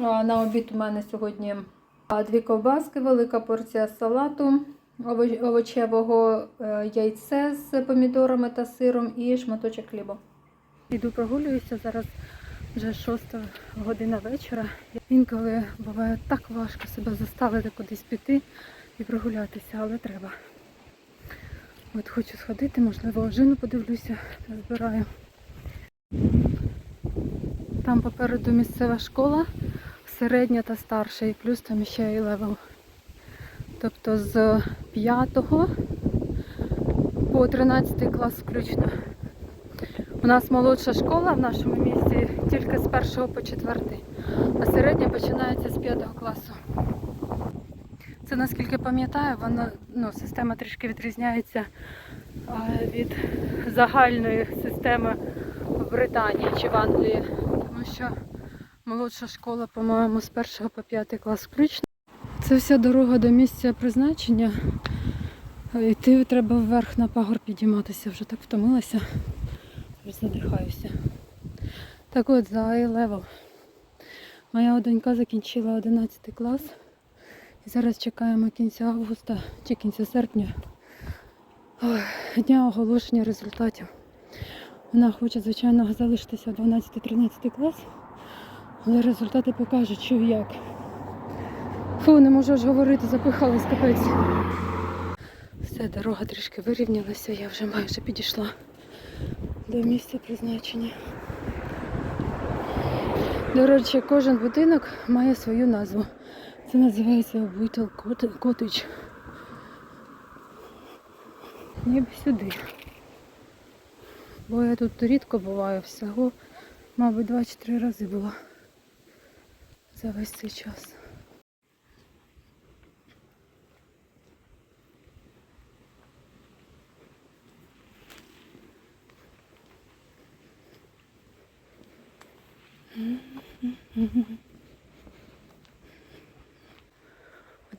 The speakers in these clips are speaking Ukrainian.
На обід у мене сьогодні дві ковбаски, велика порція салату овочевого, е, яйце з помідорами та сиром і шматочок хліба. Іду прогулююся зараз вже шоста година вечора. Інколи буває так важко себе заставити кудись піти і прогулятися, але треба. От хочу сходити, можливо, ожину подивлюся, збираю. Там попереду місцева школа, середня та старша, і плюс там ще і левел. Тобто з 5 по 13 клас включно. У нас молодша школа в нашому місті тільки з 1 по 4, а середня починається з 5 класу. Це наскільки пам'ятаю, вона ну, система трішки відрізняється від загальної системи в Британії чи в Англії, тому що молодша школа, по-моєму, з 1 по 5 клас включно. Це вся дорога до місця призначення. Йти треба вверх на пагор підійматися, вже так втомилася, вже задихаюся. Так от, за A-level. Моя донька закінчила 11 клас. І зараз чекаємо кінця августа чи кінця серпня. Дня оголошення результатів. Вона хоче, звичайно, залишитися 12-13 клас, але результати покажуть, що як. Фу, не можу ж говорити, запихалась капець. Все, дорога трішки вирівнялася, я вже майже підійшла до місця призначення. До речі, кожен будинок має свою назву. Це називається Whittle Cottage. Ніби сюди. Бо я тут рідко буваю всього, мабуть, два чи три рази була за весь цей час.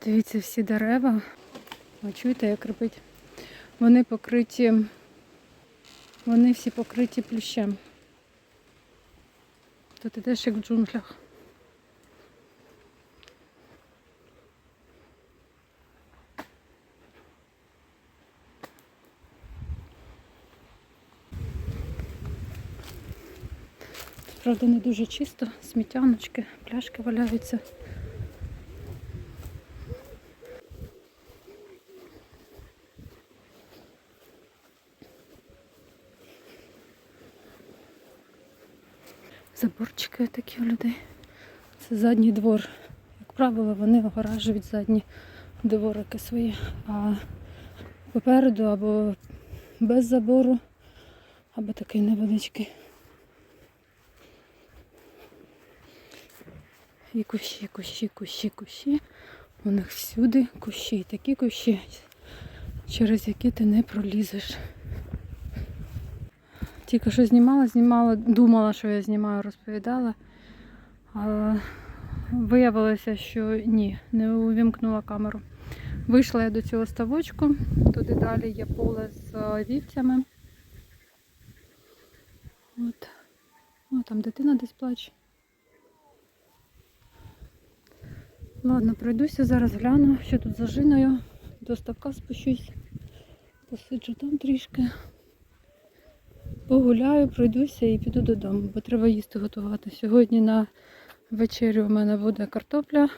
Дивіться, всі дерева. Ви чуєте, як репить? Вони покриті, вони всі покриті плющем. Тут ідеш як в джунглях. Правда, не дуже чисто, сміттяночки, пляшки валяються. Заборчики такі у людей. Це задній двор. Як правило, вони огоражують задні дворики свої. А попереду або без забору, або такий невеличкий. І кущі, кущі, кущі, кущі. У них всюди кущі. Такі кущі, через які ти не пролізеш. Тільки що знімала, знімала, думала, що я знімаю, розповідала. Але виявилося, що ні, не увімкнула камеру. Вийшла я до цього ставочку, туди далі є поле з е, вівцями. От. О, там дитина десь плаче. Ладно, пройдуся, зараз гляну, що тут за жиною. До ставка спущусь, посиджу там трішки. Погуляю, пройдуся і піду додому, бо треба їсти готувати. Сьогодні на вечерю у мене буде картопля,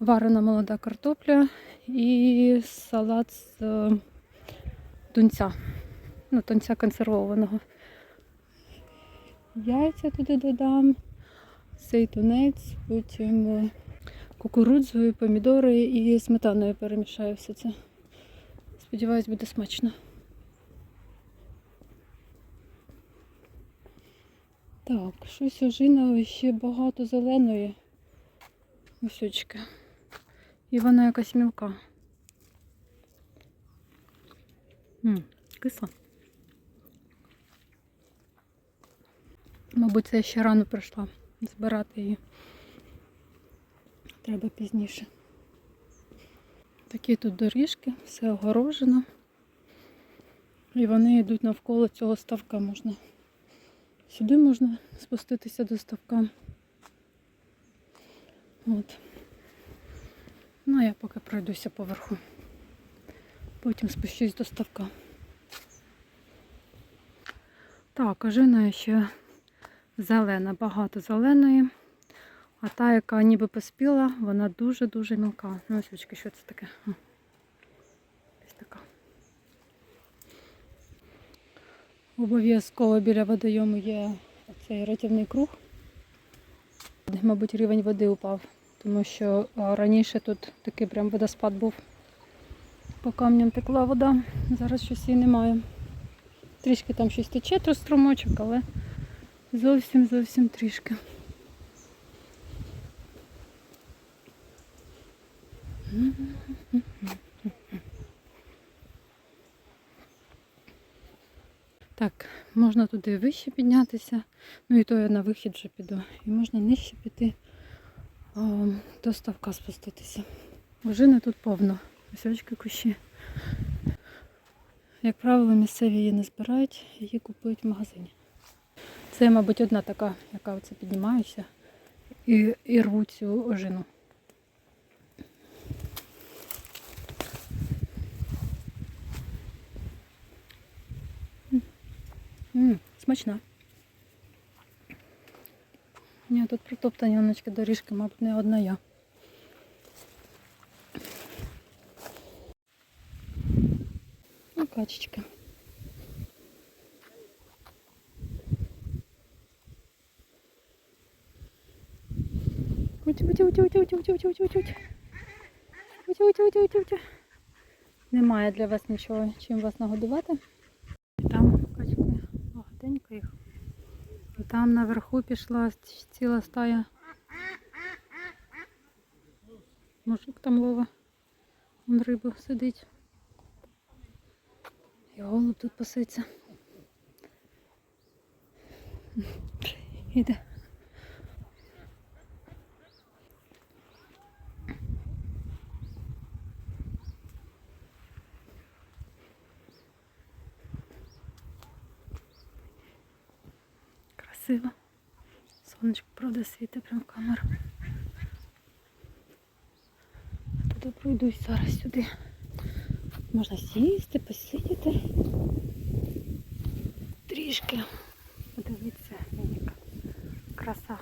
варена молода картопля і салат з е, тунця. Ну, тунця консервованого. Яйця туди додам, цей тунець, потім е, кукурудзою, помідори і сметаною перемішаю все це. Сподіваюсь, буде смачно. Так, щось ожинове ще багато зеленої мусючки. І вона якась мілка. М, кисла. Мабуть, це ще рано прийшла збирати її. Треба пізніше. Такі тут доріжки, все огорожено. І вони йдуть навколо цього ставка можна. Сюди можна спуститися до ставка. От. Ну, а я поки пройдуся поверху. Потім спущусь до ставка. Так, ожина ще зелена, багато зеленої. А та, яка ніби поспіла, вона дуже-дуже мілка. Ну, ось очки, що це таке? Ось така. Обов'язково біля водойому є цей рятівний круг. Мабуть, рівень води упав, тому що раніше тут такий прям водоспад був. По камням текла вода, зараз щось її немає. Трішки там щось тече, струмочок, але зовсім зовсім трішки. Так, можна туди вище піднятися, ну і то я на вихід вже піду. І можна нижче піти а, до ставка спуститися. Ожини тут повно, осьочки кущі. Як правило, місцеві її не збирають, її купують в магазині. Це, мабуть, одна така, яка оце піднімається і, і рвуть цю ожину. М, смачна. Ні, тут протоптані оночки доріжки, мабуть, не одна я. Ну, качечка. Немає для вас нічого, чим вас нагодувати. Багатенько їх. Там наверху пішла ціла стая. Мужик там лова. Вон рибу сидить. І голуб тут паситься. Іде. Правда, прям камеру. Туди пройдусь зараз сюди. Можна сісти, посидіти. Трішки. Подивіться, яка краса.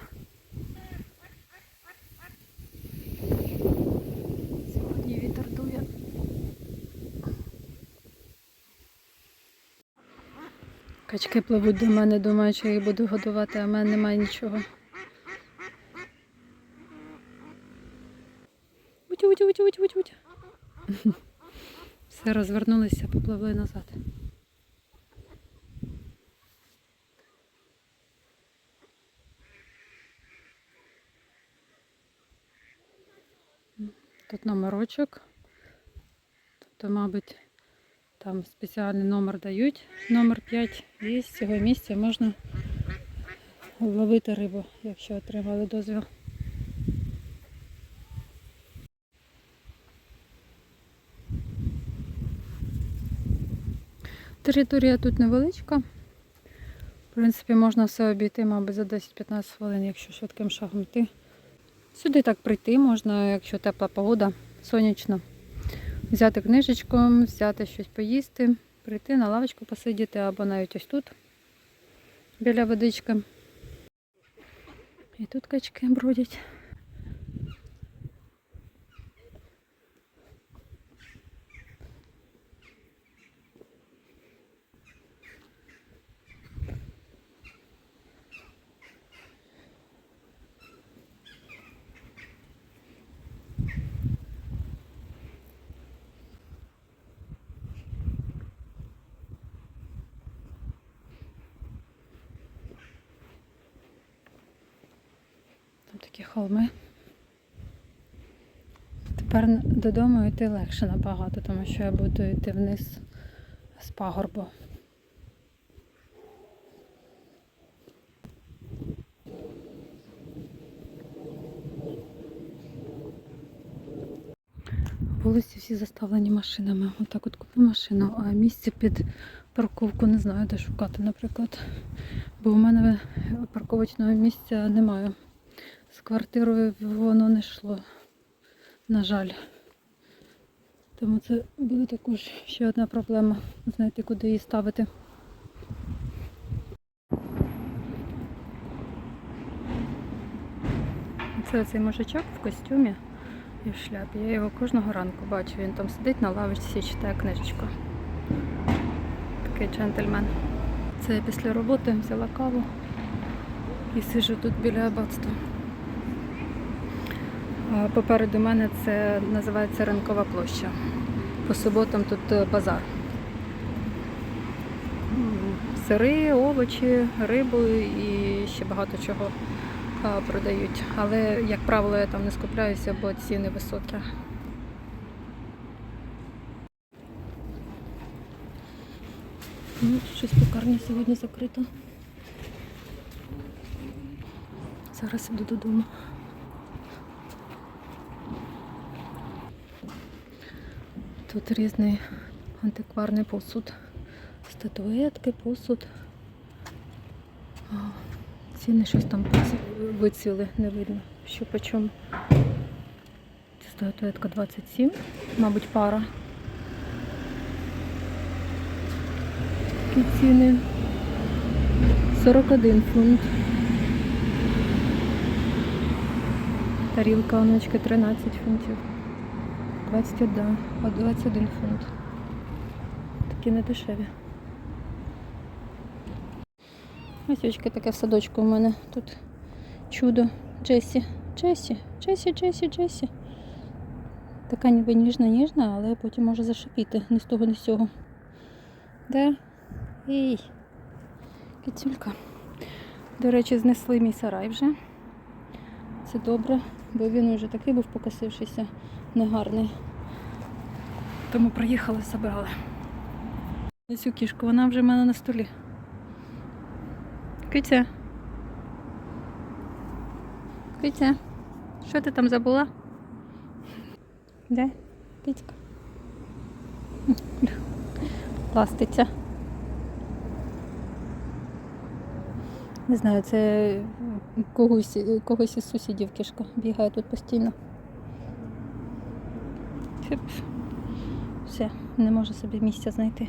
Сьогодні вітер дує. Качки пливуть до мене, думаю, що їх буду годувати, а в мене немає нічого. Утю, утю, утю, утю, утю, утю. Все розвернулися, попливли назад. Тут номерочок. Тобто, мабуть, там спеціальний номер дають, номер 5. І з цього місця можна ловити рибу, якщо отримали дозвіл. Територія тут невеличка. В принципі, можна все обійти, мабуть, за 10-15 хвилин, якщо швидким шагом йти. Сюди так прийти можна, якщо тепла погода, сонячно. Взяти книжечку, взяти щось поїсти, прийти на лавочку посидіти або навіть ось тут, біля водички. І тут качки бродять. Там такі холми. Тепер додому йти легше набагато, тому що я буду йти вниз з пагорбу. Вулиці всі заставлені машинами. Отак от купив машину, а місце під парковку не знаю, де шукати, наприклад. Бо у мене парковочного місця немає. З квартирою воно не йшло, на жаль. Тому це буде також ще одна проблема знайти, куди її ставити. Це цей мужичок в костюмі і в шляпі. Я його кожного ранку бачу. Він там сидить на лавочці читає книжечку. Такий джентльмен. Це я після роботи взяла каву і сиджу тут біля аббатства. Попереду мене це називається ринкова площа. По суботам тут е, базар. Сири, овочі, рибу і ще багато чого продають. Але, як правило, я там не скупляюся, бо ціни високі. Ну, щось пекарня сьогодні закрита. Зараз іду додому. Тут різний антикварний посуд. Статуетки, посуд. А, Ціни щось там вицвіли, не видно, що по чому. Статуетка 27, мабуть, пара. Такі ціни. 41 фунт. Тарілка онучки 13 фунтів. 21, 21 фунт. Такі не дешеві. Ось очки таке в садочку у мене тут чудо. Джесі. Джесі, Джесі, Джесі, Джесі. Така ніби ніжна-ніжна, але потім може зашипіти ні з того, ні з цього. Де? Ей, кицюлька. До речі, знесли мій сарай вже. Це добре, бо він вже такий був покосившийся, негарний. Тому приїхали, забрали. Ось цю кішку, вона вже в мене на столі. Киця. Киця, що ти там забула? Де? Кицька. Ластиться. Не знаю, це когось, когось із сусідів кішка бігає тут постійно. Все, не можу собі місця знайти.